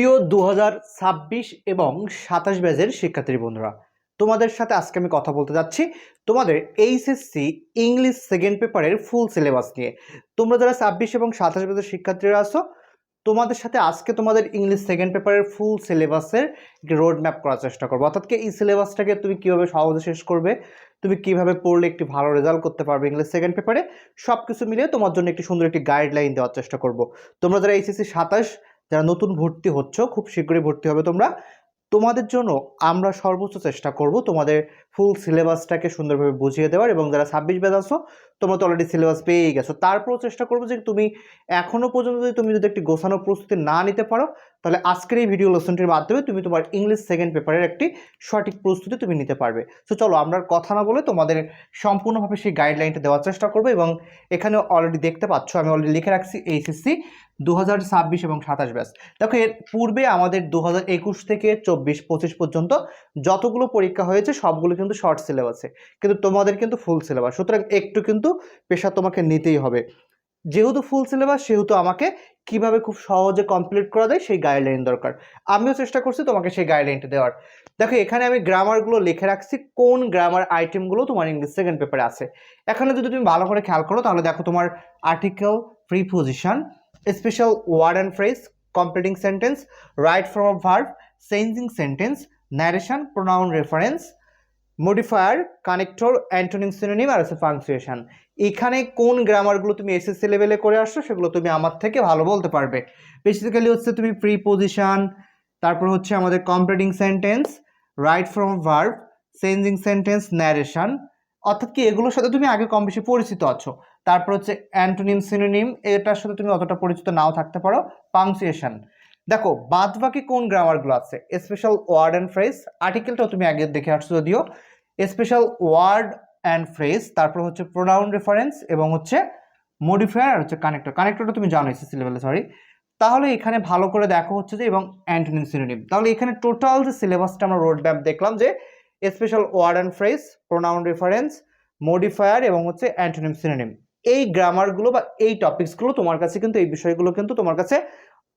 প্রিয় দু এবং সাতাশ ব্যাচের শিক্ষার্থী বন্ধুরা, তোমাদের সাথে আজকে আমি কথা বলতে যাচ্ছি তোমাদের এইচএসসি ইংলিশ সেকেন্ড পেপারের ফুল সিলেবাস নিয়ে। তোমরা যারা ছাব্বিশ এবং সাতাশ ব্যাচের শিক্ষার্থীরা আছো, তোমাদের সাথে আজকে তোমাদের ইংলিশ সেকেন্ড পেপারের ফুল সিলেবাসের একটি রোড ম্যাপ করার চেষ্টা করব। অর্থাৎ কি এই সিলেবাসটাকে তুমি কীভাবে সহজে শেষ করবে, তুমি কীভাবে পড়লে একটি ভালো রেজাল্ট করতে পারবে ইংলিশ সেকেন্ড পেপারে সব কিছু মিলিয়ে তোমার জন্য একটি সুন্দর একটি গাইডলাইন দেওয়ার চেষ্টা করব। তোমরা যারা এইচএসসি সাতাশ যারা নতুন ভর্তি হচ্ছ, খুব শীঘ্রই ভর্তি হবে তোমরা। তোমাদের জন্য আমরা সর্বোচ্চ চেষ্টা করব তোমাদের ফুল সিলেবাসটাকে সুন্দরভাবে বুঝিয়ে দেওয়ার এবং যারা ছাব্বিশ ব্যাচ আসো তোমরা তো অলরেডি সিলেবাস পেয়েই গেছো। তারপরও চেষ্টা করব যে তুমি এখনও পর্যন্ত যদি তুমি যদি একটি গোছানো প্রস্তুতি না নিতে পারো তাহলে আজকের এই ভিডিও লেসনটির মাধ্যমে তুমি তোমার ইংলিশ সেকেন্ড পেপারের একটি সঠিক প্রস্তুতি তুমি নিতে পারবে। তো চলো আমরা কথা না বলে তোমাদের সম্পূর্ণভাবে সেই গাইডলাইনটা দেওয়ার চেষ্টা করব এবং এখানে অলরেডি দেখতে পাচ্ছ, আমি অলরেডি লিখে রাখছি এইচএসসি দু হাজার ছাব্বিশ এবং সাতাশ ব্যাস। দেখো, এর পূর্বে আমাদের দু হাজার একুশ থেকে চব্বিশ, পঁচিশ পর্যন্ত যতগুলো পরীক্ষা হয়েছে, সবগুলো কিন্তু শর্ট সিলেবাসে কিন্তু তোমাদের কিন্তু ফুল সিলেবাস সুতরাং একটু কিন্তু পেশা তোমাকে নিতেই হবে। যেহেতু ফুল সিলেবাস সেহেতু আমাকে কীভাবে খুব সহজে কমপ্লিট করা যায় সেই গাইডলাইন দরকার। আমিও চেষ্টা করছি তোমাকে সেই গাইডলাইনটা দেওয়ার। দেখো, এখানে আমি গ্রামারগুলো লিখে রাখছি, কোন গ্রামার আইটেমগুলো তোমার ইংলিশ সেকেন্ড পেপারে আছে। এখানে যদি তুমি ভালো করে খেয়াল করো, তাহলে দেখো তোমার article preposition special word and phrase completing sentence right from of verb changing sentence narration pronoun reference modifier, connector, antonym synonym আর আছে ফাংচুয়েশন এখানে কোন গ্রামারগুলো তুমি এসএসসি লেভেলে করে আসছো সেগুলো তুমি আমার থেকে ভালো বলতে পারবে। বেসিক্যালি হচ্ছে তুমি প্রিপোজিশন তারপর হচ্ছে আমাদের completing sentence right from verb changing sentence narration অর্থাৎ কি এগুলোর সাথে তুমি আগে কম বেশি পরিচিত আছো। তারপর হচ্ছে অ্যান্টোনিম সিনোনিম, এটার সাথে তুমি অতটা পরিচিত নাও থাকতে পারো। পাংচুয়েশন। দেখো বাদ বাকি কোন গ্রামারগুলো আছে? স্পেশাল ওয়ার্ড অ্যান্ড ফ্রেজ আর্টিকেলটাও তুমি আগে দেখে আসছো যদিও স্পেশাল ওয়ার্ড অ্যান্ড ফ্রেজ তারপর হচ্ছে প্রোনাউন রেফারেন্স এবং হচ্ছে মডিফায়ার আর হচ্ছে কানেক্টর কানেক্টরটা তুমি জানো এসএসসি লেভেলে সরি তাহলে এখানে ভালো করে দেখো হচ্ছে যে এবং অ্যান্টোনিম সিনোনিম তাহলে এখানে টোটাল যে সিলেবাসটা আমরা রোড ম্যাপ দেখলাম যে special word and phrase pronoun reference modifier এবং হচ্ছে অ্যান্টোনিম সিনোনিম এই গ্রামারগুলো বা এই টপিকসগুলো তোমার কাছে কিন্তু, এই বিষয়গুলো কিন্তু তোমার কাছে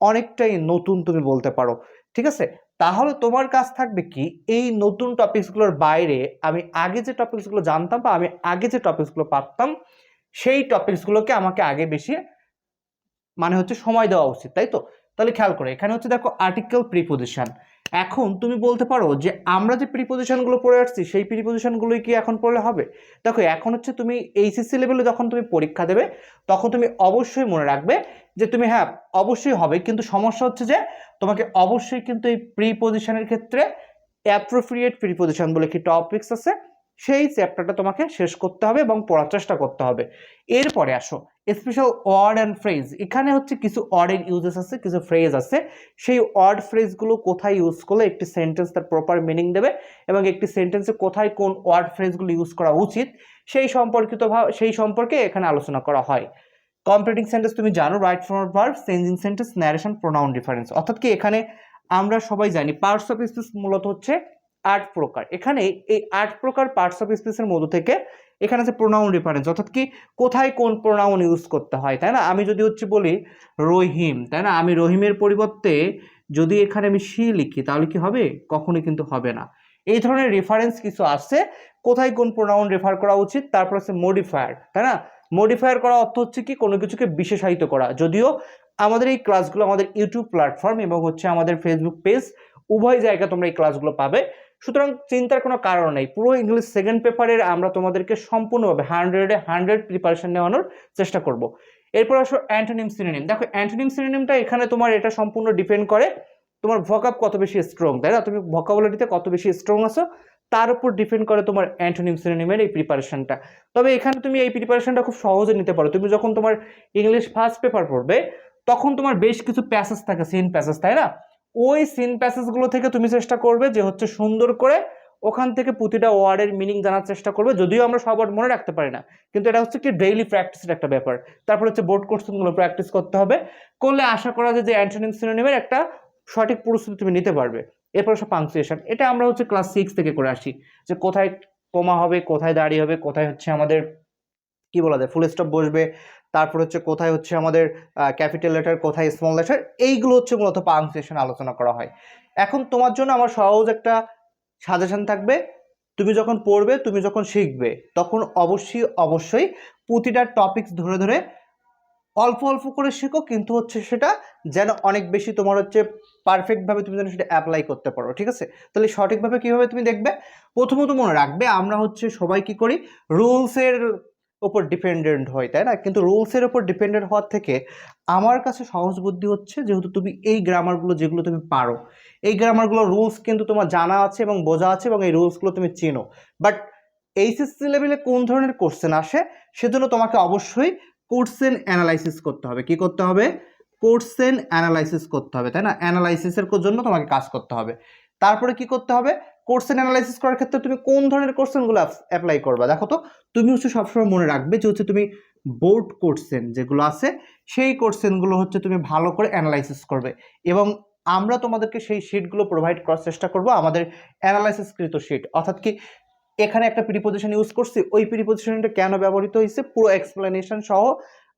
অনেকটাই নতুন তুমি বলতে পারো, ঠিক আছে? তাহলে তোমার কাজ থাকবে কি, এই নতুন টপিকসগুলোর বাইরে আমি আগে যে টপিকসগুলো জানতাম বা আমি আগে যে টপিকসগুলো পারতাম, সেই টপিকসগুলোকে আমাকে আগে বেশি মানে হচ্ছে সময় দেওয়া উচিত, তাই তো? তাহলে খেয়াল করে, এখানে হচ্ছে দেখো আর্টিকেল প্রিপোজিশন এখন তুমি বলতে পারো যে আমরা যে প্রিপোজিশনগুলো পড়ে আসছি, সেই প্রিপোজিশনগুলোই কি এখন পড়লে হবে? দেখো, এখন হচ্ছে তুমি এইচএসসি লেভেলে যখন তুমি পরীক্ষা দেবে, তখন তুমি অবশ্যই মনে রাখবে যে তুমি হ্যাঁ অবশ্যই হবে। কিন্তু সমস্যা হচ্ছে যে, তোমাকে অবশ্যই কিন্তু এই প্রিপোজিশনের ক্ষেত্রে অ্যাপ্রোপ্রিয়েট প্রিপোজিশন বলে কি টপিক্স আছে, সেই চ্যাপ্টারটা তোমাকে শেষ করতে হবে এবং পড়ার চেষ্টা করতে হবে। এরপরে আসো স্পেশাল ওয়ার্ড অ্যান্ড ফ্রেজ এখানে হচ্ছে কিছু ওয়ার্ডের ইউজেস আছে, কিছু ফ্রেজ আছে। সেই ওয়ার্ড ফ্রেজগুলো কোথায় ইউজ করলে একটি সেন্টেন্স তার প্রপার মিনিং দেবে এবং একটি সেন্টেন্সে কোথায় কোন ওয়ার্ড ফ্রেজগুলো ইউজ করা উচিত, সেই সম্পর্কিত সেই সম্পর্কে এখানে আলোচনা করা হয়। কমপ্লিটিং সেন্টেন্স তুমি জানো right from verb changing sentence narration pronoun difference অর্থাৎ কি এখানে আমরা সবাই জানি পার্টস অফ স্পিচ মূলত হচ্ছে আট প্রকার। এখানে এই আট প্রকার পার্টস অফ স্পিচের মধ্য থেকে এখানে আছে প্রোনাউন রেফারেন্স অর্থাৎ কি কোথায় কোন প্রোনাউন ইউজ করতে হয়, তাই না? আমি যদি হচ্ছে বলি রহিম, তাই না? আমি রহিমের পরিবর্তে যদি এখানে আমি সি লিখি, তাহলে কি হবে? কখনোই কিন্তু হবে না। এই ধরনের রেফারেন্স কিছু আছে, কোথায় কোন প্রোনাউন রেফার করা উচিত, তারপর আছে মডিফায়ার তাই না? মডিফায়ার করা অর্থ হচ্ছে কি, কোনো কিছুকে বিশেষায়িত করা। যদিও আমাদের এই ক্লাসগুলো আমাদের ইউটিউব প্ল্যাটফর্ম এবং হচ্ছে আমাদের ফেসবুক পেজ উভয় জায়গায় তোমরা এই ক্লাসগুলো পাবে। সুতরাং চিন্তার কোনো কারণ নেই। পুরো ইংলিশ সেকেন্ড পেপারের আমরা তোমাদেরকে সম্পূর্ণভাবে হান্ড্রেডে হান্ড্রেড প্রিপারেশন নেওয়ানোর চেষ্টা করব। এরপর আসো অ্যান্টোনিম সিনোনিম দেখো অ্যান্টোনিম সিনোনিমটা এখানে তোমার এটা সম্পূর্ণ ডিপেন্ড করে। তোমার ভকাপ কত বেশি স্ট্রং তাই না? তুমি ভকাবুলারিতে কত বেশি স্ট্রং আছো? তার উপর ডিপেন্ড করে তোমার অ্যান্টোনিম সিনোনিমের এই প্রিপারেশনটা তবে এখানে তুমি এই প্রিপারেশনটা খুব সহজে নিতে পারো। তুমি যখন তোমার ইংলিশ ফার্স্ট পেপার পড়বে, তখন তোমার বেশ কিছু প্যাসেজ থাকে সিন প্যাসেজ তাই না? ওই সিন প্যাসেজগুলো থেকে তুমি চেষ্টা করবে যে হচ্ছে সুন্দর করে ওখান থেকে প্রতিটা ওয়ার্ডের মিনিং জানার চেষ্টা করবে। যদিও আমরা সব ওয়ার্ড মনে রাখতে পারি না, কিন্তু এটা হচ্ছে কি ডেইলি প্র্যাকটিসের একটা ব্যাপার। তারপর হচ্ছে বোর্ড কোর্সগুলো প্র্যাকটিস করতে হবে। করলে আশা করা যায় যে অ্যান্টোনিম সিনোনিমের একটা সঠিক প্রস্তুতি তুমি নিতে পারবে। এরপর হচ্ছে পাংচুয়েশন এটা আমরা হচ্ছে ক্লাস সিক্স থেকে করে আসি, যে কোথায় কমা হবে, কোথায় দাঁড়িয়ে হবে, কোথায় হচ্ছে আমাদের, কি বলা যায় ফুল স্টপ বসবে, তারপর হচ্ছে কোথায় হচ্ছে আমাদের ক্যাপিটাল লেটার কোথায় স্মল লেটার এইগুলো হচ্ছে মূলত পাংচুয়েশন আলোচনা করা হয়। এখন তোমার জন্য আমার সহজ একটা সাজেশন থাকবে, তুমি যখন পড়বে, তুমি যখন শিখবে, তখন অবশ্যই অবশ্যই প্রতিটা টপিকস ধরে ধরে অল্প অল্প করে শেখো, কিন্তু হচ্ছে সেটা যেন অনেক বেশি তোমার হচ্ছে পারফেক্টভাবে তুমি যেন সেটা অ্যাপ্লাই করতে পারো, ঠিক আছে? তাহলে সঠিকভাবে কীভাবে তুমি দেখবে? প্রথমত মনে রাখবে আমরা হচ্ছে সবাই কি করি? রুলসের ওপর ডিপেন্ডেন্ট হই তাই না? কিন্তু রুলসের ওপর ডিপেন্ডেন্ট হওয়ার থেকে আমার কাছে সহজ বুদ্ধি হচ্ছে যেহেতু তুমি এই গ্রামারগুলো যেগুলো তুমি পারো, এই গ্রামারগুলো রুলস কিন্তু তোমার জানা আছে এবং বোঝা আছে এবং এই রুলসগুলো তুমি চেনো। বাট এইচএসসি লেভেলে কোন ধরনের কোশ্চেন আসে? সেজন্য তোমাকে অবশ্যই কোর্সেন অ্যানালাইসিস করতে হবে। কি করতে হবে? কোর্সেন অ্যানালাইসিস করতে হবে, তাই না? অ্যানালাইসিসের জন্য তোমাকে কাজ করতে হবে। তারপরে কি করতে হবে? কোর্সেন অ্যানালাইসিস করার ক্ষেত্রে তুমি কোন ধরনের কোর্সেনগুলো অ্যাপ্লাই করবা? দেখো তো, তুমি হচ্ছে সবসময় মনে রাখবে যে হচ্ছে তুমি বোর্ড কোর্সেন যেগুলো আছে, সেই কোর্সেনগুলো হচ্ছে তুমি ভালো করে অ্যানালাইসিস করবে। এবং আমরা তোমাদেরকে সেই শিটগুলো প্রোভাইড করার চেষ্টা করব, আমাদের অ্যানালাইসিসকৃত শিট অর্থাৎ কি এখানে একটা প্রিপোজিশন ইউজ করছি ওই প্রিপোজিশনটা কেন ব্যবহৃত হয়েছে? পুরো এক্সপ্লেনেশন সহ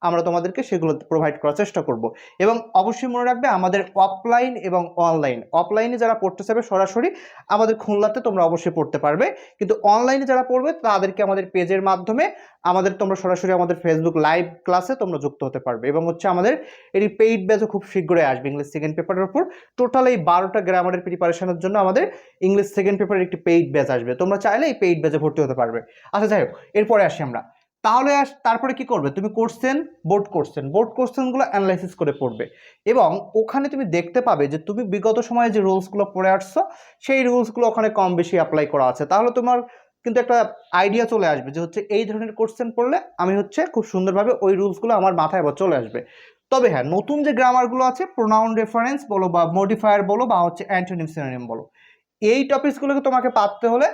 আমরা তোমাদেরকে সেগুলো প্রোভাইড করার চেষ্টা করব। এবং অবশ্যই মনে রাখবে, আমাদের অফলাইন এবং অনলাইন অফলাইনে যারা পড়তে চাবে সরাসরি আমাদের খুলনাতে তোমরা অবশ্যই পড়তে পারবে। কিন্তু অনলাইনে যারা পড়বে, তাদেরকে আমাদের পেজের মাধ্যমে আমাদের তোমরা সরাসরি আমাদের ফেসবুক লাইভ ক্লাসে তোমরা যুক্ত হতে পারবে এবং হচ্ছে আমাদের এটি পেইড ব্যাচও খুব শীঘ্রই আসবে ইংলিশ সেকেন্ড পেপারের উপর। টোটাল এই বারোটা গ্রামারের প্রিপারেশনের জন্য আমাদের ইংলিশ সেকেন্ড পেপারের একটি পেইড ব্যাচ আসবে। তোমরা চাইলে এই পেইড ব্যাচে ভর্তি হতে পারবে। আচ্ছা যাই হোক, এরপরে আসি আমরা। তাহলে তারপরে কি করবে? তুমি কোর্সেন বোর্ড কোর্সেন বোর্ড কোর্সেনগুলো অ্যানালাইসিস করে পড়বে। এবং ওখানে তুমি দেখতে পাবে যে তুমি বিগত সময়ে যে রুলসগুলো পড়ে আসছো, সেই রুলসগুলো ওখানে কম বেশি অ্যাপ্লাই করা আছে। তাহলে তোমার কিন্তু একটা আইডিয়া চলে আসবে যে হচ্ছে এই ধরনের কোর্সেন পড়লে আমি হচ্ছে খুব সুন্দরভাবে ওই রুলসগুলো আমার মাথায় আবার চলে আসবে। তবে হ্যাঁ নতুন যে গ্রামারগুলো আছে প্রোনাউন রেফারেন্স বলো বা মডিফায়ার বলো বা হচ্ছে অ্যান্টোনিম সিনোনিম বলো, এই টপিকসগুলোকে তোমাকে পাততে হলে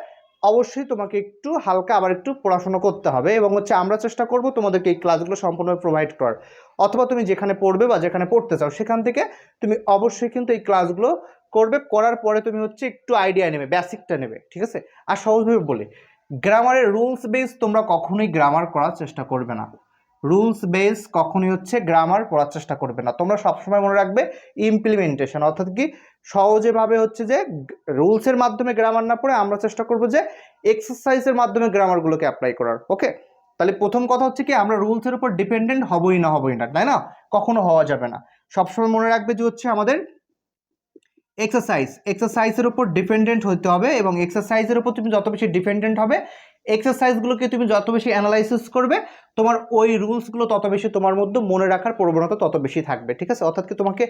অবশ্যই তোমাকে একটু হালকা আবার একটু পড়াশোনা করতে হবে এবং হচ্ছে আমরা চেষ্টা করব তোমাদেরকে এই ক্লাসগুলো সম্পূর্ণভাবে প্রোভাইড করার। অথবা তুমি যেখানে পড়বে বা যেখানে পড়তে চাও, সেখান থেকে তুমি অবশ্যই কিন্তু এই ক্লাসগুলো করবে। করার পরে তুমি হচ্ছে একটু আইডিয়া নেবে বেসিকটা নেবে, ঠিক আছে? আর সহজভাবে বলি গ্রামারের রুলস বেস তোমরা কখনোই গ্রামার করার চেষ্টা করবে না। রুলস বেস কখনোই হচ্ছে গ্রামার পড়ার চেষ্টা করবে না। তোমরা সবসময় মনে রাখবে ইমপ্লিমেন্টেশন অর্থাৎ কি সহজেভাবে হচ্ছে যে রুলসের মাধ্যমে গ্রামার না পড়ে আমরা চেষ্টা করব যে এক্সারসাইজের মাধ্যমে গ্রামারগুলোকে অ্যাপ্লাই করার ওকে তাহলে প্রথম কথা হচ্ছে কি আমরা রুলসের উপর ডিপেন্ডেন্ট হবই না হবই না, তাই না? কখনো হওয়া যাবে না। সবসময় মনে রাখবে যে হচ্ছে আমাদের এক্সারসাইজ এক্সারসাইজের উপর ডিপেন্ডেন্ট হতে হবে এবং এক্সারসাইজের উপর তুমি যত বেশি ডিপেন্ডেন্ট হবে এক্সারসাইজগুলোকে তুমি যত বেশি অ্যানালাইসিস করবে, তোমার ওই রুলসগুলো তত বেশি তোমার মধ্যে মনে রাখার প্রবণতা তত বেশি থাকবে, ঠিক আছে? অর্থাৎ কি তোমাকে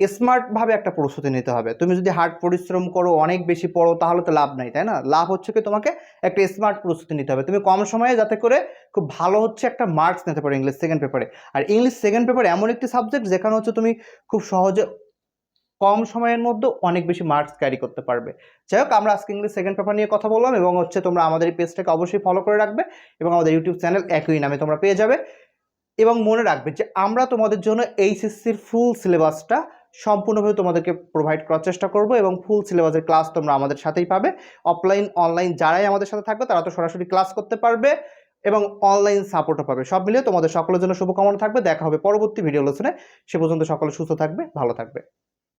স্মার্টভাবে একটা প্রস্তুতি নিতে হবে। তুমি যদি হার্ড পরিশ্রম করো, অনেক বেশি পড়ো, তাহলে তো লাভ নাই, তাই না? লাভ হচ্ছে কি তোমাকে একটা স্মার্ট প্রস্তুতি নিতে হবে। তুমি কম সময়ে যাতে করে খুব ভালো হচ্ছে একটা মার্কস নিতে পারো ইংলিশ সেকেন্ড পেপারে আর ইংলিশ সেকেন্ড পেপার এমন একটি সাবজেক্ট যেখানে হচ্ছে তুমি খুব সহজে কম সময়ের মধ্যে অনেক বেশি মার্কস ক্যারি করতে পারবে। যাই হোক, আমরা আজকে ইংলিশ সেকেন্ড পেপার নিয়ে কথা বললাম এবং হচ্ছে তোমরা আমাদের এই পেজটাকে অবশ্যই ফলো করে রাখবে এবং আমাদের ইউটিউব চ্যানেল একই নামে তোমরা পেয়ে যাবে। এবং মনে রাখবে যে আমরা তোমাদের জন্য এইচএসসির ফুল সিলেবাসটা সম্পূর্ণভাবে তোমাদেরকে প্রোভাইড করার চেষ্টা করব এবং ফুল সিলেবাসের ক্লাস তোমরা আমাদের সাথেই পাবে। অফলাইন অনলাইন যারাই আমাদের সাথে থাকবে, তারা তো সরাসরি ক্লাস করতে পারবে এবং অনলাইন সাপোর্টও পাবে। সব মিলিয়ে তোমাদের সকলের জন্য শুভকামনা থাকবে। দেখা হবে পরবর্তী ভিডিও লোচনে সে পর্যন্ত সকলে সুস্থ থাকবে, ভালো থাকবে।